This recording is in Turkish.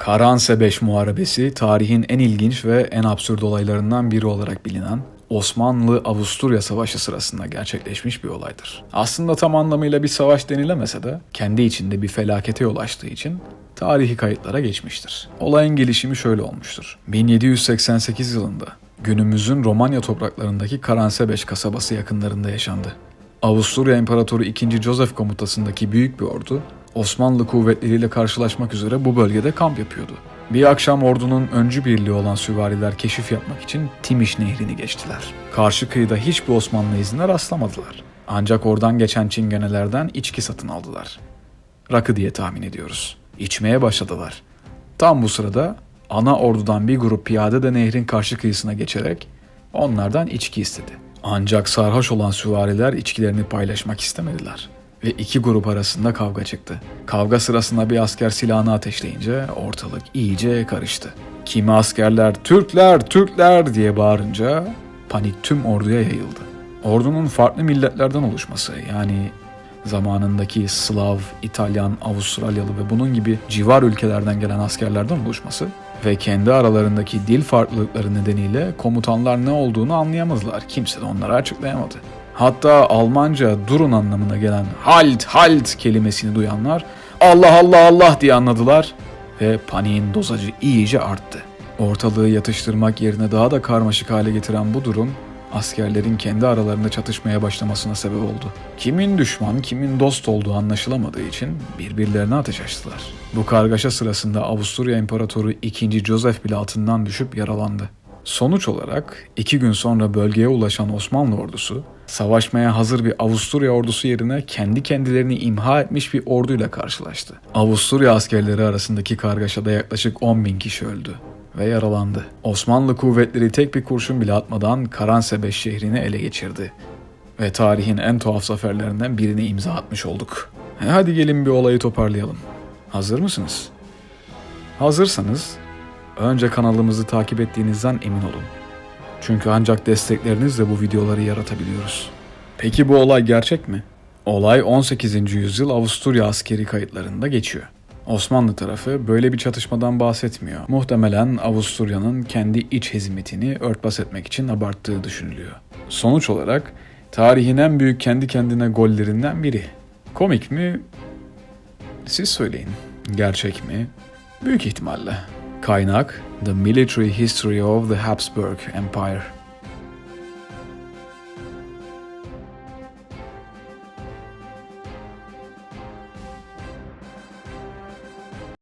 Karansebeş Muharebesi tarihin en ilginç ve en absürt olaylarından biri olarak bilinen Osmanlı-Avusturya Savaşı sırasında gerçekleşmiş bir olaydır. Aslında tam anlamıyla bir savaş denilemese de kendi içinde bir felakete yol açtığı için tarihi kayıtlara geçmiştir. Olayın gelişimi şöyle olmuştur. 1788 yılında günümüzün Romanya topraklarındaki Karansebeş kasabası yakınlarında yaşandı. Avusturya İmparatoru 2. Joseph komutasındaki büyük bir ordu Osmanlı kuvvetleriyle karşılaşmak üzere bu bölgede kamp yapıyordu. Bir akşam ordunun öncü birliği olan süvariler keşif yapmak için Timiş nehrini geçtiler. Karşı kıyıda hiçbir Osmanlı izine rastlamadılar. Ancak oradan geçen çingenelerden içki satın aldılar. Rakı diye tahmin ediyoruz. İçmeye başladılar. Tam bu sırada ana ordudan bir grup piyade de nehrin karşı kıyısına geçerek onlardan içki istedi. Ancak sarhoş olan süvariler içkilerini paylaşmak istemediler ve iki grup arasında kavga çıktı. Kavga sırasında bir asker silahını ateşleyince ortalık iyice karıştı. Kimi askerler Türkler, Türkler diye bağırınca panik tüm orduya yayıldı. Ordunun farklı milletlerden oluşması yani zamanındaki Slav, İtalyan, Avustralyalı ve bunun gibi civar ülkelerden gelen askerlerden oluşması ve kendi aralarındaki dil farklılıkları nedeniyle komutanlar ne olduğunu anlayamazlar. Kimse de onlara açıklayamadı. Hatta Almanca durun anlamına gelen halt halt kelimesini duyanlar Allah Allah Allah diye anladılar ve paniğin dozajı iyice arttı. Ortalığı yatıştırmak yerine daha da karmaşık hale getiren bu durum askerlerin kendi aralarında çatışmaya başlamasına sebep oldu. Kimin düşman, kimin dost olduğu anlaşılamadığı için birbirlerine ateş açtılar. Bu kargaşa sırasında Avusturya İmparatoru 2. Joseph bile altından düşüp yaralandı. Sonuç olarak iki gün sonra bölgeye ulaşan Osmanlı ordusu, savaşmaya hazır bir Avusturya ordusu yerine kendi kendilerini imha etmiş bir orduyla karşılaştı. Avusturya askerleri arasındaki kargaşada yaklaşık 10 bin kişi öldü ve yaralandı. Osmanlı kuvvetleri tek bir kurşun bile atmadan Karansebeş şehrini ele geçirdi. Ve tarihin en tuhaf zaferlerinden birini imza atmış olduk. E hadi gelin bir olayı toparlayalım. Hazır mısınız? Hazırsanız önce kanalımızı takip ettiğinizden emin olun. Çünkü ancak desteklerinizle bu videoları yaratabiliyoruz. Peki bu olay gerçek mi? Olay 18. yüzyıl Avusturya askeri kayıtlarında geçiyor. Osmanlı tarafı böyle bir çatışmadan bahsetmiyor. Muhtemelen Avusturya'nın kendi iç hizmetini örtbas etmek için abarttığı düşünülüyor. Sonuç olarak tarihin en büyük kendi kendine gollerinden biri. Komik mi? Siz söyleyin. Gerçek mi? Büyük ihtimalle. Kaynak The Military History of the Habsburg Empire